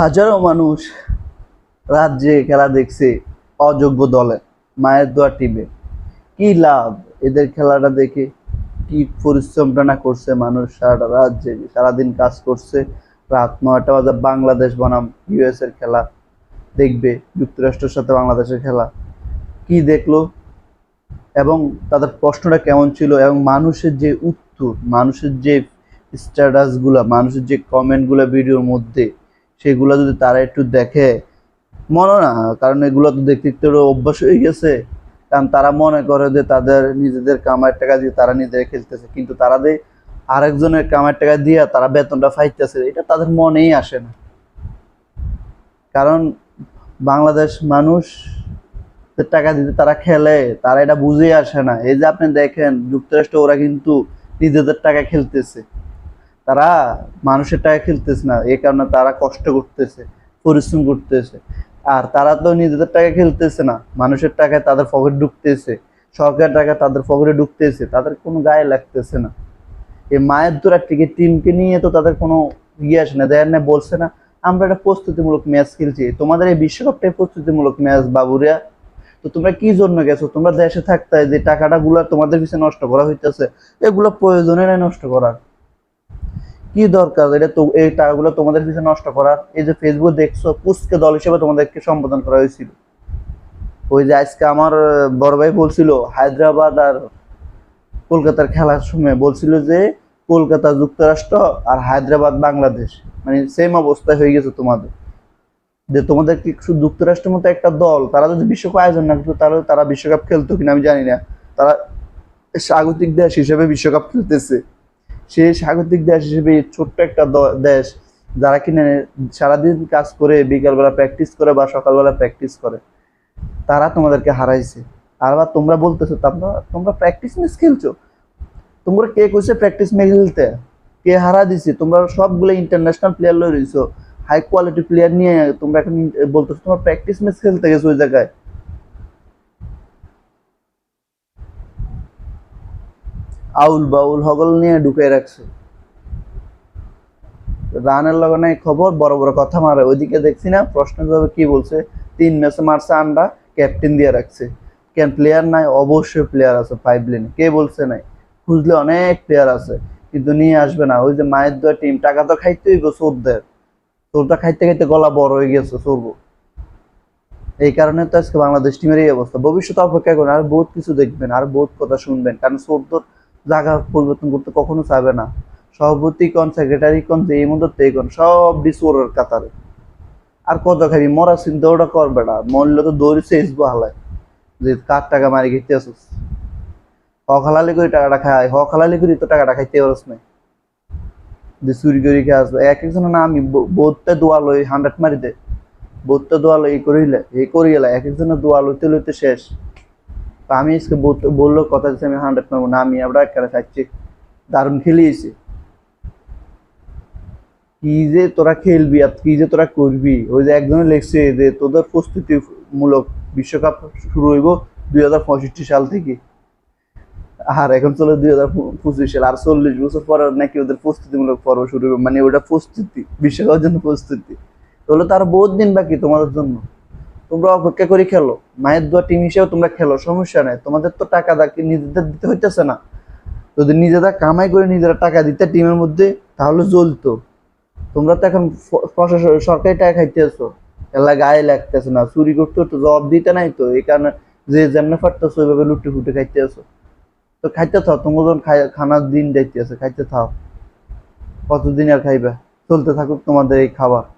হাজারো মানুষ রাজ্যে খেলা দেখছে অযোগ্য দলে, মায়ের দোয়া টিমে কি লাভ এদের খেলাটা দেখে? কি পরিশ্রমটা না করছে মানুষ সারাটা রাজ্যে? সারাদিন কাজ করছে। রাত নয়টা বাজে বাংলাদেশ বনাম ইউএস এর খেলা। দেখবে যুক্তরাষ্ট্রের সাথে বাংলাদেশের খেলা। কি দেখল? এবং তাদের প্রশ্নটা কেমন ছিল? এবং মানুষের যে উত্তর, মানুষের যে স্ট্যাটাসগুলো মানুষের যে কমেন্টগুলো ভিডিওর মধ্যে সেগুলো যদি তারা একটু দেখে, মনে না কারণ এগুলো তো দেখতে দেখতে অভ্যাস হয়ে গেছে। কারণ তারা মনে করে যে তাদের নিজেদের কামার টাকা দিয়ে তারা নিজেরা খেলতেছে, কিন্তু তারা যে আরেকজনের কামার টাকা দিয়ে তারা বেতনটা ফাইতেছে এটা তাদের মনেই আসে না। কারণ বাংলাদেশ মানুষ টাকা দিতে তারা খেলে, তারা এটা বুঝেই আসে না। এই যে আপনি দেখেন, যুক্তরাষ্ট্র ওরা কিন্তু নিজেদের টাকা খেলতেছে। তারা মানুষের টাকা খেলতেছে না, এই কারণে তারা কষ্ট করতেছে, পরিশ্রম করতেছে। আর তারা তো নিজেদের টাকা খেলতেছে না, মানুষের টাকায় তাদের পকেট ঢুকতেছে, সরকারের টাকা তাদের পকেটে ঢুকতেছে, তাদের কোনো গায়ে লাগতেছে না। এই মায়ের দোরা টিকিট টিমকে নিয়ে তো তাদের কোনো ইয়ে আসে না দেয় না বলছে না, আমরা একটা প্রস্তুতিমূলক ম্যাচ খেলছি, তোমাদের এই বিশ্বকাপটাই প্রস্তুতিমূলক ম্যাচ বাবুরিয়া তো তোমরা কি জন্য গেছো? তোমরা দেশে থাকতে যে টাকাটা গুলা তোমাদের পিছনে নষ্ট করা হইতেছে, এগুলো প্রয়োজনে নষ্ট করার কি দরকার? এটা তো এই টাকাগুলো তোমাদের পিছনে নষ্ট করার এই যে ফেসবুক দেখছ, পুস্কে দল হিসেবে তোমাদেরকে সম্বোধন করা হয়েছিল। ওই যে আজকে আমার বড় ভাই বলছিল, হায়দ্রাবাদ আর কলকাতার খেলার সময় বলছিল যে, কলকাতা যুক্তরাষ্ট্র আর হায়দ্রাবাদ বাংলাদেশ। মানে সেম অবস্থা হয়ে গেছে তোমাদের। যে তোমাদের কি যুক্তরাষ্ট্রের মতো একটা দল? তারা যদি বিশ্বকাপ আয়োজন না করতো, তাহলে তারা বিশ্বকাপ খেলতো কিনা আমি জানি না। তারা স্বাগতিক দেশ হিসেবে বিশ্বকাপ খেলতেছে। সেই স্বাগতিক দেশ হিসেবে ছোট্ট একটা দেশ যারা কিনে সারাদিন কাজ করে, বিকালবেলা প্র্যাকটিস করে বা সকালবেলা প্র্যাকটিস করে, তারা তোমাদেরকে হারাইছে। আর আবার তোমরা বলতেছো, তোমরা তোমরা প্র্যাকটিস ম্যাচ খেলছো? তোমরা কে কইছে প্র্যাকটিস ম্যাচ খেলতে? কে হারা দিছে? তোমরা সবগুলো ইন্টারন্যাশনাল প্লেয়ার লই রইছো। হাই কোয়ালিটি প্লেয়ার নিয়ে তোমরা এখন, বলতেছো, তোমরা প্র্যাকটিস ম্যাচ খেলতে গেছো ওই জায়গায়। আউল বাউল হগল নিয়ে ঢুকে রাখছে। রানের লগে নাই খবর, বড় বড় কথা মারে। ওইদিকে দেখছি না, প্রশ্ন জবাবে কি বলছে? তিন ম্যাচে মারছে আন্ডা, ক্যাপ্টেন দিয়ে রাখছে। কেন প্লেয়ার নাই? অবশ্যই প্লেয়ার আছে ফাইভ লেনে কে বলছে নাই? খুঁজলে অনেক প্লেয়ার আছে, কিন্তু নিয়ে আসবে না। ওই যে মায়ের দোয়া টিম টাকা তো খাইতে হইব চোরদের। চোরটা খাইতে খাইতে গলা বড় হয়ে গেছে চোরবো এই কারণে তো আজকে বাংলাদেশ টিমের এই অবস্থা। ভবিষ্যতে অপেক্ষা করুন, আর বহুত কিছু দেখবেন, আর বহুত কথা শুনবেন, কারণ চোরদের জায়গা পরিবর্তন করতে কখনো চাবে না। সভাপতি কন সেক্রেটারি কন যে এই মধ্যে কোন সব ডিসোরের কাতারে। আর কত খাবি মরা চিন্তা ওটা করবে না। মরলে তো দৌড়ি চেয়েছবো হালায়। যে কার টাকা মারি খেতে আসুস? হক হালালি করে টাকাটা খায়। হক হালালি করে তো টাকাটা খাইতে পারস নাই। যে চুরি করে খেয়ে আসবে। এক একজনের না আমি বোধটা দোয়া লই হান্ড্রেড মারি দে। বোধটা দোয়া লই, এই করিলে এই করিলে এক একজনের দোয়া লইতে লইতে শেষ। আমি আজকে বলল কথা দিচ্ছে আমি হান্ড্রেড মারবো না, আমি আমরা একটা খাচ্ছি। দারুণ খেলিয়েছি। কি যে তোরা খেলবি আর কি যে তোরা করবি, ওই যে একজনে লিখছে যে তোদের প্রস্তুতিমূলক বিশ্বকাপ শুরু হইব দুই হাজার পঁয়ষট্টি সাল থেকে। আর এখন চলে দুই হাজার পঁচিশ সাল, আর চল্লিশ বছর পরে নাকি ওদের প্রস্তুতিমূলক পর্ব শুরু হবে মানে ওটা প্রস্তুতি, বিশ্বকাপের জন্য প্রস্তুতি। তাহলে তার বহুত দিন বাকি তোমাদের জন্য। তোমরা অপেক্ষা করে খেলো। মায়ের দোয়া টিম হিসেবে তোমরা খেলো, সমস্যা নেই। তোমাদের তো টাকা দাকি নিজেদের দিতে হইতেছে না। যদি নিজেরা কামাই করে নিজেরা টাকা দিতে টিমের মধ্যে, তাহলে চলতো তোমরা তো এখন সরকারি টাকা খাইতেছো। এলা গায়ে লাগতেছে না, চুরি করতে তো জবাব দিতে নাই তো। এই কারণে যে যেমনে পারতেছো, ওইভাবে লুটে ফুটে খাইতে আছো তো খাইতে থাও তোমার খাই- খানার দিন যাইতে আছে খাইতে থাও। কতদিন আর খাইবে? চলতে থাকুক তোমাদের এই খাবার।